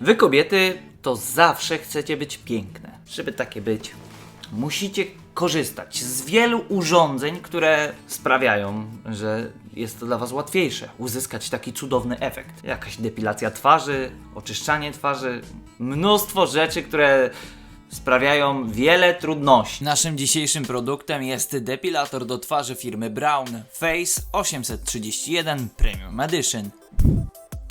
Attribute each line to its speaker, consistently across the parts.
Speaker 1: Wy kobiety to zawsze chcecie być piękne. Żeby takie być, musicie korzystać z wielu urządzeń, które sprawiają, że jest to dla Was łatwiejsze uzyskać taki cudowny efekt. Jakaś depilacja twarzy, oczyszczanie twarzy, mnóstwo rzeczy, które sprawiają wiele trudności. Naszym dzisiejszym produktem jest depilator do twarzy firmy Brown Face 831 Premium Edition.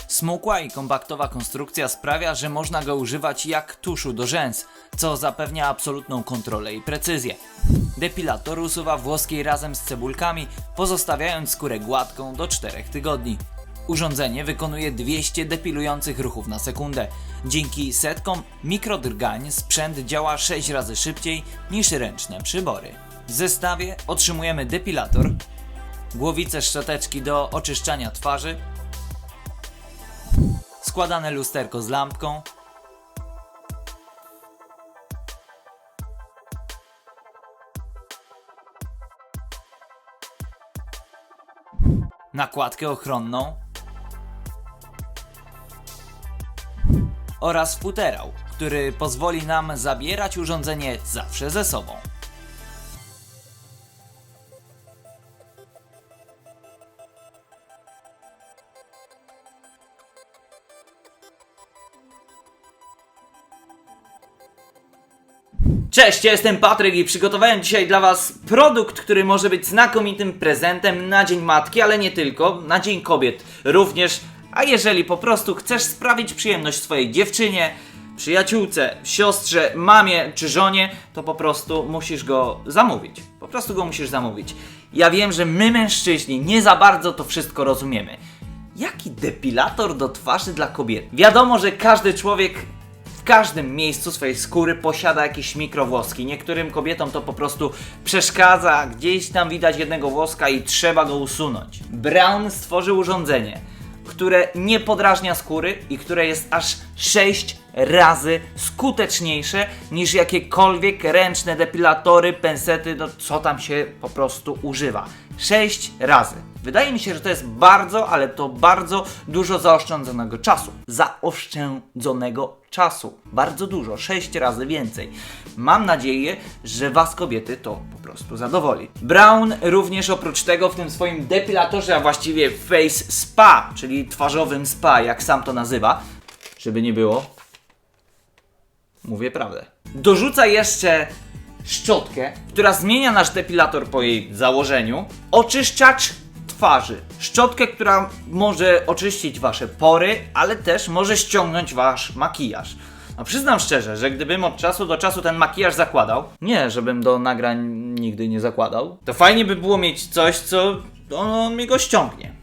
Speaker 1: Smukła i kompaktowa konstrukcja sprawia, że można go używać jak tuszu do rzęs, co zapewnia absolutną kontrolę i precyzję. Depilator usuwa włoski razem z cebulkami, pozostawiając skórę gładką do 4 tygodni. Urządzenie wykonuje 200 depilujących ruchów na sekundę. Dzięki setkom mikrodrgań sprzęt działa 6 razy szybciej niż ręczne przybory. W zestawie otrzymujemy depilator, głowice szczoteczki do oczyszczania twarzy, składane lusterko z lampką, nakładkę ochronną oraz futerał, który pozwoli nam zabierać urządzenie zawsze ze sobą. Cześć, ja jestem Patryk i przygotowałem dzisiaj dla Was produkt, który może być znakomitym prezentem na Dzień Matki, ale nie tylko, na Dzień Kobiet również. A jeżeli po prostu chcesz sprawić przyjemność swojej dziewczynie, przyjaciółce, siostrze, mamie czy żonie, to po prostu musisz go zamówić. Po prostu go musisz zamówić. Ja wiem, że my mężczyźni nie za bardzo to wszystko rozumiemy. Jaki depilator do twarzy dla kobiety? Wiadomo, że każdy człowiek każdym miejscu swojej skóry posiada jakieś mikrowłoski. Niektórym kobietom to po prostu przeszkadza, gdzieś tam widać jednego włoska i trzeba go usunąć. Brown stworzył urządzenie, które nie podrażnia skóry i które jest aż 6 razy skuteczniejsze niż jakiekolwiek ręczne depilatory, pensety, no co tam się po prostu używa. 6 razy. Wydaje mi się, że to jest bardzo, ale to bardzo dużo zaoszczędzonego czasu. Zaoszczędzonego czasu. Bardzo dużo, 6 razy więcej. Mam nadzieję, że Was kobiety to prostu zadowoli. Brown również oprócz tego w tym swoim depilatorze, a właściwie face spa, czyli twarzowym spa, jak sam to nazywa, żeby nie było, mówię prawdę. Dorzuca jeszcze szczotkę, która zmienia nasz depilator po jej założeniu, oczyszczacz twarzy. Szczotkę, która może oczyścić wasze pory, ale też może ściągnąć wasz makijaż. No przyznam szczerze, że gdybym od czasu do czasu ten makijaż zakładał, nie żebym do nagrań nigdy nie zakładał, to fajnie by było mieć coś, co on, on mi go ściągnie.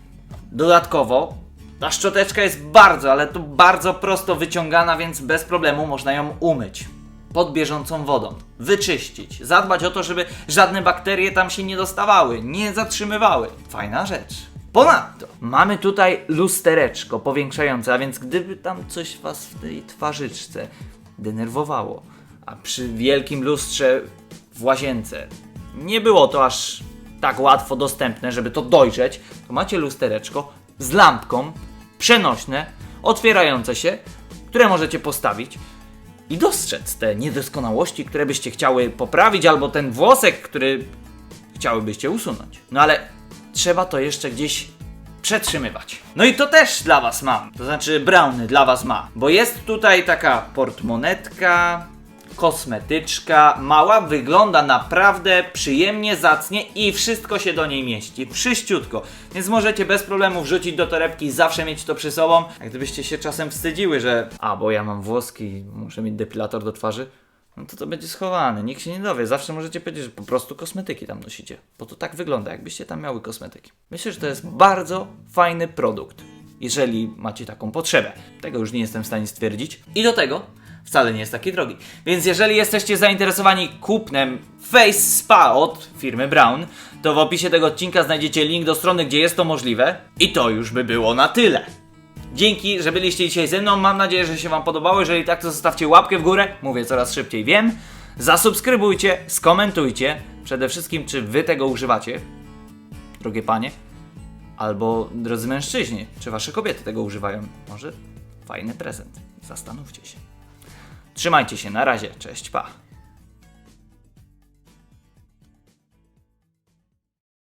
Speaker 1: Dodatkowo ta szczoteczka jest bardzo, ale to bardzo prosto wyciągana, więc bez problemu można ją umyć. Pod bieżącą wodą. Wyczyścić. Zadbać o to, żeby żadne bakterie tam się nie dostawały, nie zatrzymywały. Fajna rzecz. Ponadto mamy tutaj lustereczko powiększające, a więc gdyby tam coś was w tej twarzyczce denerwowało, a przy wielkim lustrze w łazience nie było to aż tak łatwo dostępne, żeby to dojrzeć, to macie lustereczko z lampką, przenośne, otwierające się, które możecie postawić i dostrzec te niedoskonałości, które byście chciały poprawić, albo ten włosek, który chciałybyście usunąć. No ale trzeba to jeszcze gdzieś przetrzymywać. No i to też dla Was mam. To znaczy Browny dla Was ma. Bo jest tutaj taka portmonetka, kosmetyczka, mała, wygląda naprawdę przyjemnie, zacnie i wszystko się do niej mieści. Przyściutko. Więc możecie bez problemu wrzucić do torebki, zawsze mieć to przy sobą. A gdybyście się czasem wstydziły, że a, bo ja mam włoski muszę mieć depilator do twarzy, no to to będzie schowane, nikt się nie dowie. Zawsze możecie powiedzieć, że po prostu kosmetyki tam nosicie. Bo to tak wygląda, jakbyście tam miały kosmetyki. Myślę, że to jest bardzo fajny produkt, jeżeli macie taką potrzebę. Tego już nie jestem w stanie stwierdzić. I do tego wcale nie jest taki drogi. Więc jeżeli jesteście zainteresowani kupnem Face Spa od firmy Brown, to w opisie tego odcinka znajdziecie link do strony, gdzie jest to możliwe. I to już by było na tyle. Dzięki, że byliście dzisiaj ze mną. Mam nadzieję, że się Wam podobało. Jeżeli tak, to zostawcie łapkę w górę. Mówię coraz szybciej, wiem. Zasubskrybujcie, skomentujcie. Przede wszystkim, czy Wy tego używacie, drogie panie, albo drodzy mężczyźni, czy Wasze kobiety tego używają. Może Fajny prezent. Zastanówcie się. Trzymajcie się, na razie. Cześć, pa.